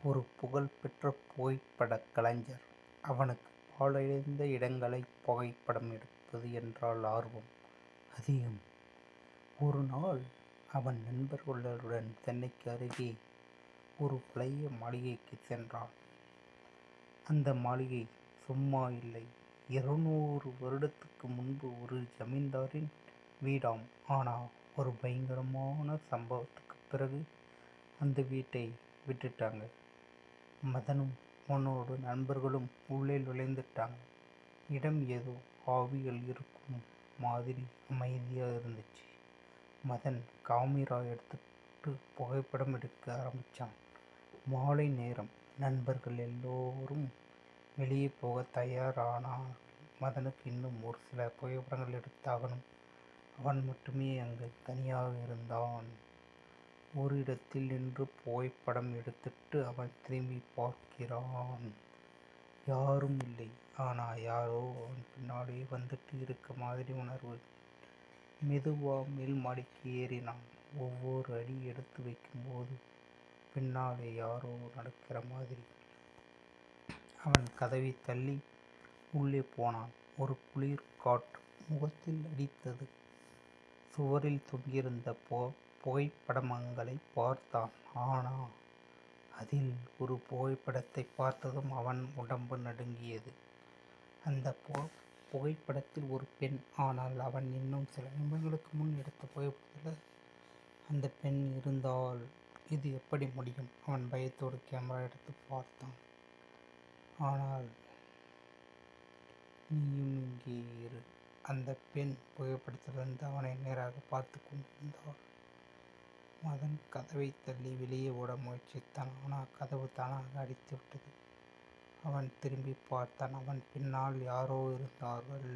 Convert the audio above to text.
ஒரு புகழ்பெற்ற புகைப்படக் கலைஞர். அவனுக்கு பாழடைந்த இடங்களைப் புகைப்படம் எடுப்பது என்றால் ஆர்வம் அதிகம். ஒரு நாள் அவன் நண்பர்களுடன் சென்னைக்கு அருகே ஒரு பழைய மாளிகைக்குச் சென்றான். அந்த மாளிகை சும்மா இல்லை. இருநூறு வருடத்துக்கு முன்பு ஒரு ஜமீன்தாரின் வீடாம். ஆனால் ஒரு பயங்கரமான சம்பவத்துக்குப் பிறகு அந்த வீட்டை விட்டுட்டாங்க. மதனும் உன்னோடு நண்பர்களும் உள்ளே நுழைந்துட்டாங்க. இடம் ஏதோ ஆவிகள் இருக்கும் மாதிரி அமைதியாக இருந்துச்சு. மதன் காமிரா எடுத்துட்டு புகைப்படம் எடுக்க ஆரம்பித்தான் மாலை நேரம். நண்பர்கள் எல்லோரும் வெளியே போக தயாரானார் மதனுக்கு இன்னும் ஒரு சில புகைப்படங்கள் எடுத்தாகணும். அவன் மட்டுமே அங்கு தனியாக இருந்தான். ஒரு இடத்தில் நின்று புகைப்படம் எடுத்துட்டு அவன் திரும்பிப் பார்க்கிறான். யாரும் இல்லை. ஆனால் யாரோ அவன் பின்னாடியே வந்துட்டு இருக்க மாதிரி உணர்வு. மெதுவாக மேல் மாடிக்கு ஏறினான். ஒவ்வொரு அடி எடுத்து வைக்கும்போது பின்னாலே யாரோ நடக்கிற மாதிரி. அவன் கதவை தள்ளி உள்ளே போனான். ஒரு குளிர் காற்று முகத்தில் அடித்தது. சுவரில் தொங்கியிருந்த புகைப்படமங்களை பார்த்தான். ஆனா அதில் ஒரு புகைப்படத்தைப் பார்த்ததும் அவன் உடம்பு நடுங்கியது. அந்தப் புகைப்படத்தில் ஒரு பெண். ஆனால் அவன் இன்னும் சில நிமிடங்களுக்கு முன் எடுத்த புகைப்படத்தில் அந்தப் பெண் இருந்தால் இது எப்படி முடியும்? அவன் பயத்தோடு கேமரா எடுத்துப் பார்த்தான். ஆனால் நீயும் இங்கே இரு. அந்தப் பெண் புகைப்படத்திலிருந்து அவனை நேராகப் பார்த்துக் கொண்டிருந்தாள். மதன் கதவைத் தள்ளி வெளியே ஓட முயற்சித்தான். ஆனால் கதவு தானாக அடைத்துவிட்டது. அவன் திரும்பிப் பார்த்தான். அவன் பின்னால் யாரோ இருந்தார்கள்.